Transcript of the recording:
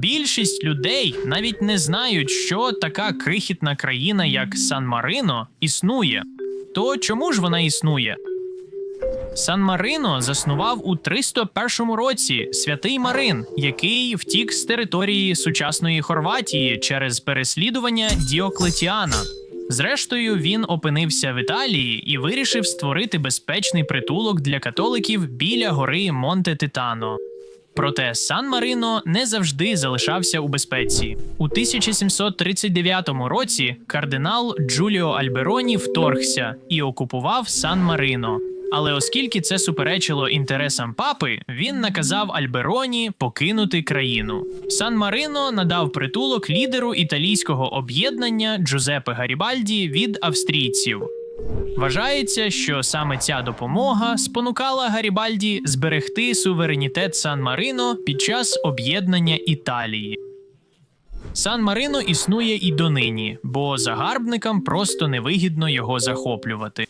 Більшість людей навіть не знають, що така крихітна країна, як Сан-Марино, існує. То чому ж вона існує? Сан-Марино заснував у 301 році святий Марин, який втік з території сучасної Хорватії через переслідування Діоклетіана. Зрештою, він опинився в Італії і вирішив створити безпечний притулок для католиків біля гори Монте Титано. Проте Сан-Марино не завжди залишався у безпеці. У 1739 році кардинал Джуліо Альбероні вторгся і окупував Сан-Марино. Але оскільки це суперечило інтересам папи, він наказав Альбероні покинути країну. Сан-Марино надав притулок лідеру італійського об'єднання Джузепе Гарібальді від австрійців. Вважається, що саме ця допомога спонукала Гарібальді зберегти суверенітет Сан-Марино під час об'єднання Італії. Сан-Марино існує і донині, бо загарбникам просто невигідно його захоплювати.